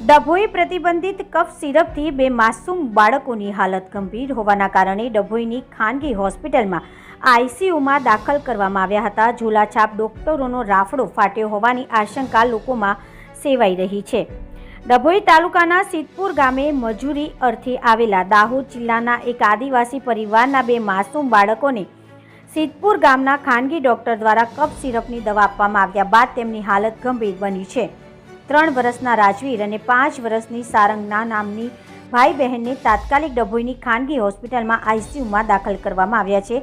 ડભોઈ પ્રતિબંધિત કફ સિરપથી બે માસૂમ બાળકોની હાલત ગંભીર હોવાના કારણે ડભોઈની ખાનગી હોસ્પિટલમાં આઈસીયુમાં દાખલ કરવામાં આવ્યા હતા. ઝોલાછાપ ડોક્ટરોનો રાફડો ફાટ્યો હોવાની આશંકા લોકોમાં સેવાઈ રહી છે. ડભોઈ તાલુકાના સિદ્ધપુર ગામે મજૂરી અર્થે આવેલા દાહોદ જિલ્લાના એક આદિવાસી પરિવારના બે માસૂમ બાળકોને સિદ્ધપુર ગામના ખાનગી ડોક્ટર દ્વારા કફ સિરપની દવા આપવામાં આવ્યા બાદ તેમની હાલત ગંભીર બની છે. ત્રણ વર્ષના રાજવીર અને પાંચ વર્ષની સારંગના નામની ભાઈ બહેનને તાત્કાલિક ડભોઈની ખાનગી હોસ્પિટલમાં આઈસીયુમાં દાખલ કરવામાં આવ્યા છે,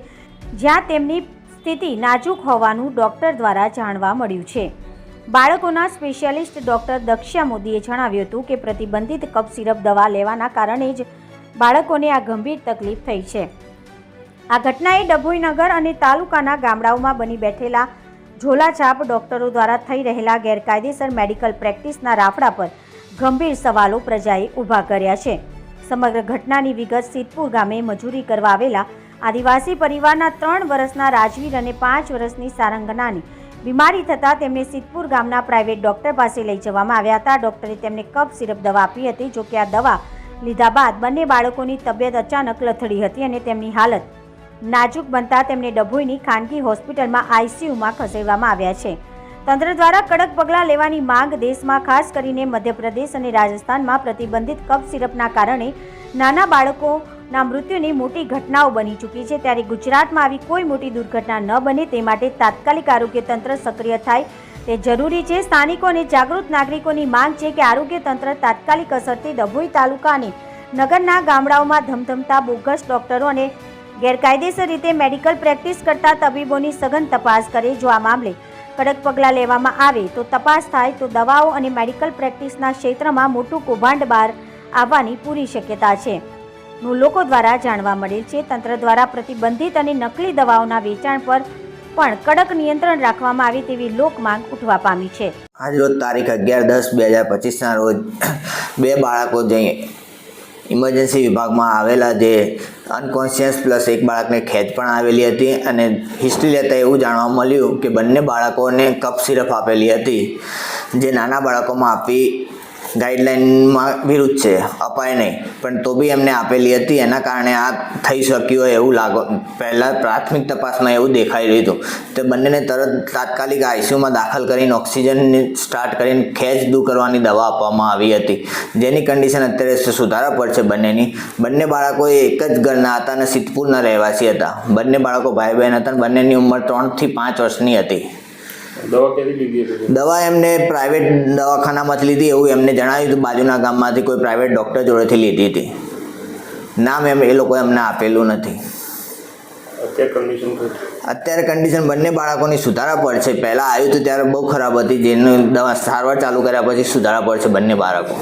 જ્યાં તેમની સ્થિતિ નાજુક હોવાનું ડોક્ટર દ્વારા જાણવા મળ્યું છે. બાળકોના સ્પેશિયાલિસ્ટ ડોક્ટર દક્ષા મોદીએ જણાવ્યું હતું કે પ્રતિબંધિત કફ સિરપ દવા લેવાના કારણે જ બાળકોને આ ગંભીર તકલીફ થઈ છે. આ ઘટનાએ ડભોઈ નગર અને તાલુકાના ગામડાઓમાં બની બેઠેલા ઝોલાછાપ ડોક્ટરો દ્વારા થઈ રહેલા ગેરકાયદેસર મેડિકલ પ્રેક્ટિસના રાફડા પર ગંભીર સવાલો પ્રજાએ ઊભા કર્યા છે. સમગ્ર ઘટનાની વિગત સિદ્ધપુર ગામે મજૂરી કરવા આવેલા આદિવાસી પરિવારના ત્રણ વર્ષના રાજવીર અને પાંચ વર્ષની સારંગનાની બીમારી થતાં તેમને સિદ્ધપુર ગામના પ્રાઇવેટ ડોક્ટર પાસે લઈ જવામાં આવ્યા હતા. ડોક્ટરે તેમને કફ સિરપ દવા આપી હતી જોકે આ દવા લીધા બાદ બંને બાળકોની તબિયત અચાનક લથડી હતી અને તેમની હાલત નાજુક બનતા તેમને ડભોઈની ખાનગી હોસ્પિટલમાં આઈસીયુમાં ખસેડવામાં આવ્યા છે. તંત્ર દ્વારા કડક પગલાં લેવાની માંગ દેશમાં ખાસ કરીને મધ્યપ્રદેશ અને રાજસ્થાનમાં પ્રતિબંધિત કફ સિરપના કારણે નાના બાળકોના મૃત્યુની મોટી ઘટનાઓ બની ચૂકી છે. ત્યારે ગુજરાતમાં આવી કોઈ મોટી દુર્ઘટના ન બને તે માટે તાત્કાલિક આરોગ્ય તંત્ર સક્રિય થાય. તે જરૂરી છે સ્થાનિકો અને જાગૃત નાગરિકોની માંગ છે કે આરોગ્ય તંત્ર તાત્કાલિક અસરથી ડભોઈ તાલુકા અને નગરના ગામડાઓમાં ધમધમતા, બોગસ ડોક્ટરો અને ગેરકાયદેસર રીતે મેડિકલ પ્રેક્ટિસ કરતા તબીબોની સઘન તપાસ કરે જો આ મામલે કડક પગલાં લેવામાં આવે તો તપાસ થાય તો દવાઓ અને મેડિકલ પ્રેક્ટિસના ક્ષેત્રમાં મોટું કૌભાંડ બહાર આવવાની પૂરી શક્યતા છે. નું લોકો દ્વારા જાણવા મળેલ છે, તંત્ર દ્વારા પ્રતિબંધિત અને નકલી દવાઓના વેચાણ પર પણ કડક નિયંત્રણ રાખવામાં આવે તેવી લોકમાંગ ઉઠવા પામી છે. આજ રોજ તારીખ અગિયાર દસ બે હજાર પચીસના રોજ બે બાળકો જે ઇમરજન્સી વિભાગમાં આવેલા જે અનકોન્શિયસ પ્લસ એક બાળકને ખેંચ પણ આવેલી હતી અને હિસ્ટ્રી લેતા એવું જાણવા મળ્યું કે બંને બાળકોને કપ સિરપ આપેલી હતી. જે નાના બાળકોમાં આપી ગાઈડલાઇનમાં વિરુદ્ધ છે, અપાય નહીં. પણ તો બી એમને આપેલી હતી, એના કારણે આ થઈ શક્યું હોય એવું લાગો, પહેલાં પ્રાથમિક તપાસમાં એવું દેખાઈ રહ્યું હતું. તે બંનેને તરત તાત્કાલિક આઈસીયુમાં દાખલ કરીને ઓક્સિજન સ્ટાર્ટ કરીને ખેંચ દૂર કરવાની દવા આપવામાં આવી હતી. જેની કન્ડિશન અત્યારે સુધારા પર છે બંનેની. બંને બાળકો એક જ ઘરના હતા અને સિદ્ધપુરના રહેવાસી હતા. બંને બાળકો ભાઈ બહેન હતા અને બંનેની ઉંમર ત્રણથી પાંચ વર્ષની હતી. દવા ક્યાંથી લીધી હતી દવા એમને પ્રાઇવેટ દવાખાનામાંથી લીધી એવું એમને જણાવ્યું હતું. બાજુના ગામમાંથી કોઈ પ્રાઇવેટ ડૉક્ટર જોડેથી લીધી હતી. નામ એમ એ લોકોએ અમને આપેલું નથી. અત્યારે કન્ડિશન અત્યારે કન્ડિશન બંને બાળકોની સુધારા પર છે. પહેલાં આવ્યું હતું ત્યારે બહુ ખરાબ હતી. જેનું દવા સારવાર ચાલુ કર્યા પછી સુધારા પર છે બંને બાળકો.